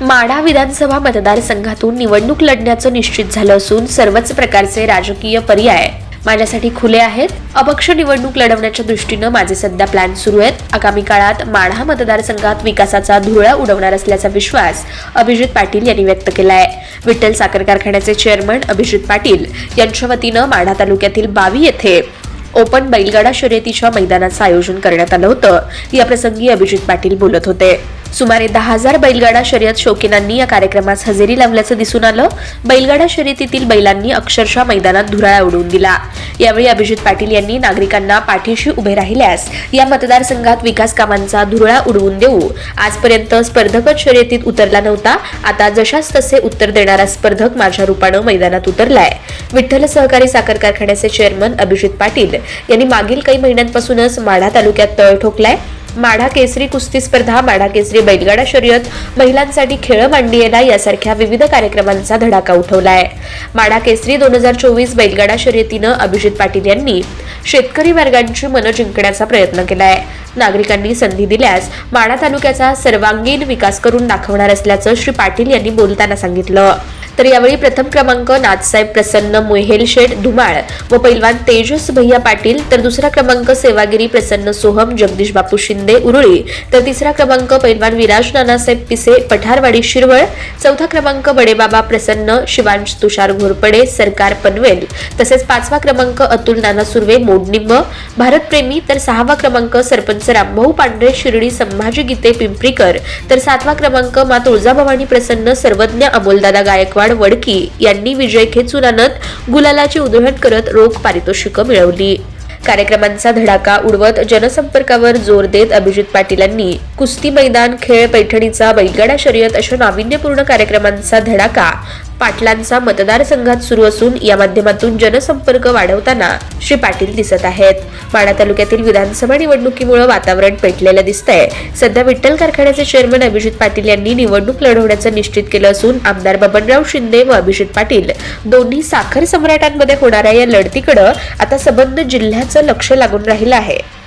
माढा विधानसभा मतदारसंघातून निवडणूक लढण्याचं निश्चित झालं असून सर्वच प्रकारचे राजकीय पर्याय माझ्यासाठी खुले आहेत. अपक्ष निवडणूक लढवण्याच्या दृष्टीनं माझे सध्या प्लॅन सुरू आहेत. आगामी काळात माढा मतदारसंघात विकासाचा धुळा उडवणार असल्याचा विश्वास अभिजित पाटील यांनी व्यक्त केला आहे विठ्ठल साखर कारखान्याचे चेअरमन अभिजित पाटील यांच्या वतीनं माढा तालुक्यातील बावी येथे ओपन बैलगाडा शर्यतीच्या मैदानाचं आयोजन करण्यात आलं होतं. याप्रसंगी अभिजित पाटील बोलत होते. सुमारे दहा हजार बैलगाडा शर्यत शौकीनांनी या कार्यक्रमास हजेरी लावल्याचं दिसून आलं. बैलगाडा शर्यतीतील बैलांनी अक्षरशः मैदानात धुराळा उडवून दिला. यावेळी अभिजित पाटील यांनी नागरिकांना पाठीशी उभे राहिल्यास या मतदारसंघात विकास कामांचा धुरळा उडवून देऊ. आजपर्यंत स्पर्धकच शर्यतीत उतरला नव्हता. आता जशास तसे उत्तर देणारा स्पर्धक माझ्या रूपानं मैदानात उतरलाय. विठ्ठल सहकारी साखर कारखान्याचे चेअरमन अभिजित पाटील यांनी मागील काही महिन्यांपासूनच माढा तालुक्यात तळ ठोकलाय. माढा केसरी कुस्ती स्पर्धा माढा केसरी बैलगाडा शर्यत महिलांसाठी खेळ मांडियेला यासारख्या विविध कार्यक्रमांचा धडाका उठवला आहे माढा केसरी दोन हजार चोवीस बैलगाडा शर्यतीनं अभिजित पाटील यांनी शेतकरी वर्गांची मनं जिंकण्याचा प्रयत्न केला आहे नागरिकांनी संधी दिल्यास माढा तालुक्याचा सर्वांगीण विकास करून दाखवणार असल्याचं श्री पाटील यांनी बोलताना सांगितलं. तर यावेळी प्रथम क्रमांक नाथसाहेब प्रसन्न मोहेल शेठ धुमाळ व पैलवान तेजस भैया पाटील तर दुसरा क्रमांक सेवागिरी प्रसन्न सोहम जगदीश बापू शिंदे उरुळी तर तिसरा क्रमांक पैलवान विराज नानासाहेब पिसे पठारवाडी शिरवळ चौथा क्रमांक बडेबाबा प्रसन्न शिवांश तुषार घोरपडे सरकार पनवेल तसेच पाचवा क्रमांक अतुल नाना सुर्वे मोडनिंब भारतप्रेमी तर सहावा क्रमांक सरपंच रामभाऊ पांढरे शिर्डी संभाजी गीते पिंपरीकर तर सातवा क्रमांक मा तुळजाभवानी प्रसन्न सर्वज्ञ अमोलदादा गायकवाड वडकी यांनी विजय खेचून आणत गुलालाची उधळण करत रोख पारितोषिकं मिळवली. कार्यक्रमांचा धडाका उडवत जनसंपर्कावर जोर देत अभिजित पाटीलांनी कुस्ती मैदान खेळ पैठणीचा बैलगाडा शर्यत अशा नाविन्यपूर्ण कार्यक्रमांचा धडाका पाटलांचा मतदारसंघात सुरू असून या माध्यमातून जनसंपर्क वाढवताना श्री पाटील दिसत आहेत. माढा तालुक्यातील विधानसभा निवडणुकीमुळे वातावरण पेटलेलं दिसतंय. सध्या विठ्ठल कारखान्याचे चेअरमन अभिजित पाटील यांनी निवडणूक लढवण्याचं निश्चित केलं असून आमदार बबनराव शिंदे व अभिजित पाटील दोन्ही साखर सम्राटांमध्ये होणाऱ्या या लढतीकडे आता संबंध जिल्ह्याचं लक्ष लागून राहिलं आहे.